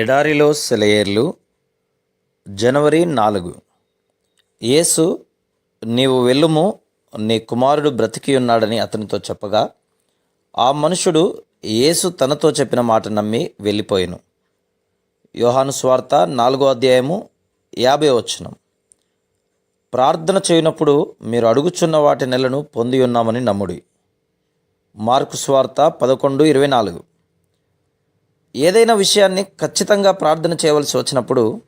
ఎడారిలో సెలయేర్లు జనవరి నాలుగు. యేసు నీవు వెళ్ళుము నీ కుమారుడు బ్రతికి ఉన్నాడని అతనితో చెప్పగా ఆ మనుషుడు యేసు తనతో చెప్పిన మాట నమ్మి వెళ్ళిపోయాను. యోహాను స్వార్త నాలుగో అధ్యాయము యాభై వచనం. ప్రార్థన చేయనప్పుడు మీరు అడుగుచున్న వాటి నెలను పొంది ఉన్నామని నమ్ముడి. మార్కు స్వార్త పదకొండు ఇరవై నాలుగు. ఏదైనా విషయాన్ని ఖచ్చితంగా ప్రార్థన చేయవలసి వచ్చినప్పుడు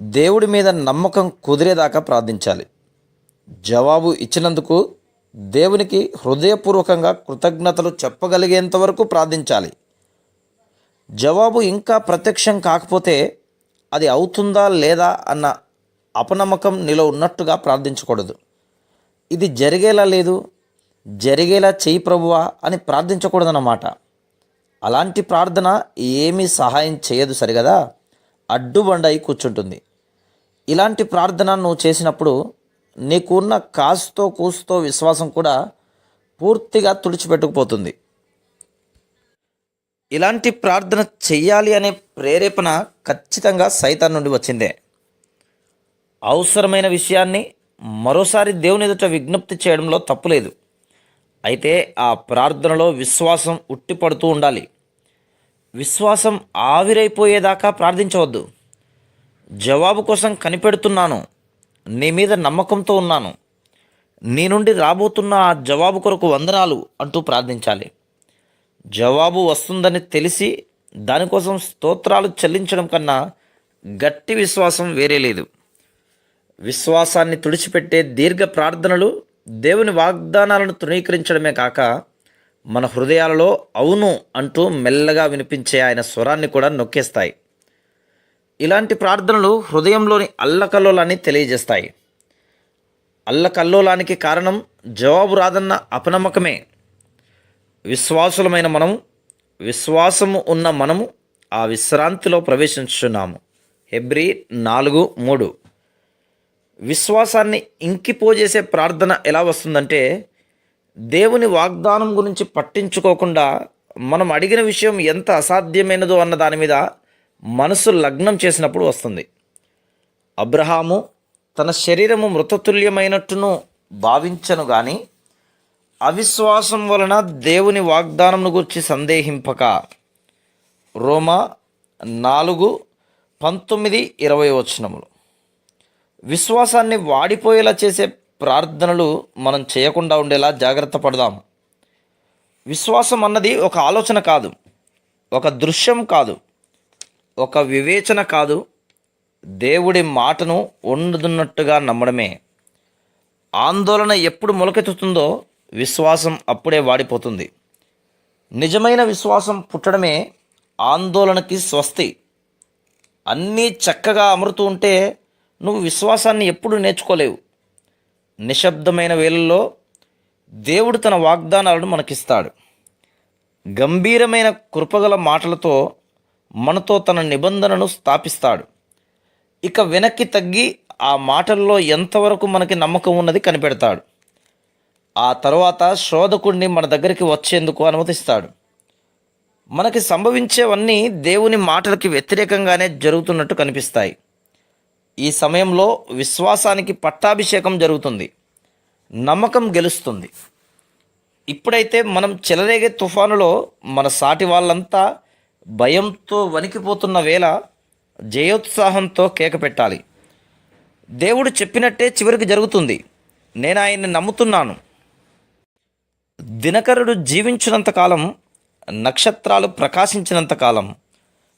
దేవుడి మీద నమ్మకం కుదిరేదాకా ప్రార్థించాలి. జవాబు ఇచ్చినందుకు దేవునికి హృదయపూర్వకంగా కృతజ్ఞతలు చెప్పగలిగేంత వరకు ప్రార్థించాలి. జవాబు ఇంకా ప్రత్యక్షం కాకపోతే అది అవుతుందా లేదా అన్న అపనమ్మకం నీలో ఉన్నట్టుగా ప్రార్థించకూడదు. ఇది జరిగేలా లేదు జరిగేలా చేయి ప్రభువా అని ప్రార్థించకూడదన్నమాట. అలాంటి ప్రార్థన ఏమీ సహాయం చేయదు సరిగదా? అడ్డుబండయి కూర్చుంటుంది. ఇలాంటి ప్రార్థన నువ్వు చేసినప్పుడు నీకున్న కాసుతో కూస్తో విశ్వాసం కూడా పూర్తిగా తుడిచిపెట్టుకుపోతుంది. ఇలాంటి ప్రార్థన చెయ్యాలి అనే ప్రేరేపణ ఖచ్చితంగా సైతాన్ నుండి వచ్చిందే. అవసరమైన విషయాన్ని మరోసారి దేవుని ఎదుట విజ్ఞప్తి చేయడంలో తప్పులేదు అయితే ఆ ప్రార్థనలో విశ్వాసం ఉట్టిపడుతూ ఉండాలి. విశ్వాసం ఆవిరైపోయేదాకా ప్రార్థించవద్దు. జవాబు కోసం కనిపెడుతున్నాను. నీ మీద నమ్మకంతో ఉన్నాను. నీ నుండి రాబోతున్న ఆ జవాబు కొరకు వందనాలు అంటూ ప్రార్థించాలి. జవాబు వస్తుందని తెలిసి దానికోసం స్తోత్రాలు చెల్లించడం కన్నా గట్టి విశ్వాసం వేరే లేదు. విశ్వాసాన్ని తుడిచిపెట్టే దీర్ఘ ప్రార్థనలు దేవుని వాగ్దానాలను తృణీకరించడమే కాక మన హృదయాలలో అవును అంటూ మెల్లగా వినిపించే ఆయన స్వరాన్ని కూడా నొక్కేస్తాయి. ఇలాంటి ప్రార్థనలు హృదయంలోని అల్లకల్లోలాన్ని తెలియజేస్తాయి. అల్లకల్లోలానికి కారణం జవాబు రాదన్న అపనమ్మకమే. విశ్వాసులమైన మనము విశ్వాసము ఉన్న మనము ఆ విశ్రాంతిలో ప్రవేశించున్నాము హెబ్రి నాలుగు మూడు. విశ్వాసాన్ని ఇంకిపోజేసే ప్రార్థన ఎలా వస్తుందంటే దేవుని వాగ్దానం గురించి పట్టించుకోకుండా మనం అడిగిన విషయం ఎంత అసాధ్యమైనదో అన్న దాని మీద మనసు లగ్నం చేసినప్పుడు వస్తుంది. అబ్రహాము తన శరీరము మృతతుల్యమైనట్టును భావించను కానీ అవిశ్వాసం వలన దేవుని వాగ్దానం గురించి సందేహింపక. రోమా నాలుగు పంతొమ్మిది ఇరవై వచనములు. విశ్వాసాన్ని వాడిపోయేలా చేసే ప్రార్థనలు మనం చేయకుండా ఉండేలా జాగ్రత్త పడదాం. విశ్వాసం అన్నది ఒక ఆలోచన కాదు ఒక దృశ్యం కాదు ఒక వివేచన కాదు. దేవుడి మాటను వండుతున్నట్టుగా నమ్మడమే. ఆందోళన ఎప్పుడు మొలకెత్తుతుందో విశ్వాసం అప్పుడే వాడిపోతుంది. నిజమైన విశ్వాసం పుట్టడమే ఆందోళనకి స్వస్తి. అన్నీ చక్కగా అమరుతూ ఉంటే నువ్వు విశ్వాసాన్ని ఎప్పుడు నేర్చుకోలేవు. నిశ్శబ్దమైన వేళల్లో దేవుడు తన వాగ్దానాలను మనకిస్తాడు. గంభీరమైన కృపగల మాటలతో మనతో తన నిబంధనను స్థాపిస్తాడు. ఇక వెనక్కి తగ్గి ఆ మాటల్లో ఎంతవరకు మనకి నమ్మకం ఉన్నది కనిపెడతాడు. ఆ తర్వాత శోధకుడిని మన దగ్గరికి వచ్చేందుకు అనుమతిస్తాడు. మనకి సంభవించేవన్నీ దేవుని మాటలకి వ్యతిరేకంగానే జరుగుతున్నట్టు కనిపిస్తాయి. ఈ సమయంలో విశ్వాసానికి పట్టాభిషేకం జరుగుతుంది. నమ్మకం గెలుస్తుంది. ఇప్పుడైతే మనం చెలరేగే తుఫానులో మన సాటి వాళ్ళంతా భయంతో వణికిపోతున్న వేళ జయోత్సాహంతో కేక పెట్టాలి. దేవుడు చెప్పినట్టే చివరికి జరుగుతుంది. నేను ఆయన్ని నమ్ముతున్నాను. దినకరుడు జీవించినంత కాలం నక్షత్రాలు ప్రకాశించినంత కాలం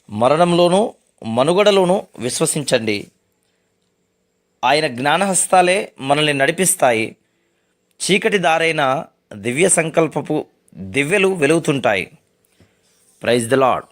మరణంలోనూ మనుగడలోనూ విశ్వసించండి. ఆయన జ్ఞానహస్తాలే మనల్ని నడిపిస్తాయి. చీకటి దారైన దివ్య సంకల్పపు దివ్యలు వెలుగుతుంటాయి. Praise the Lord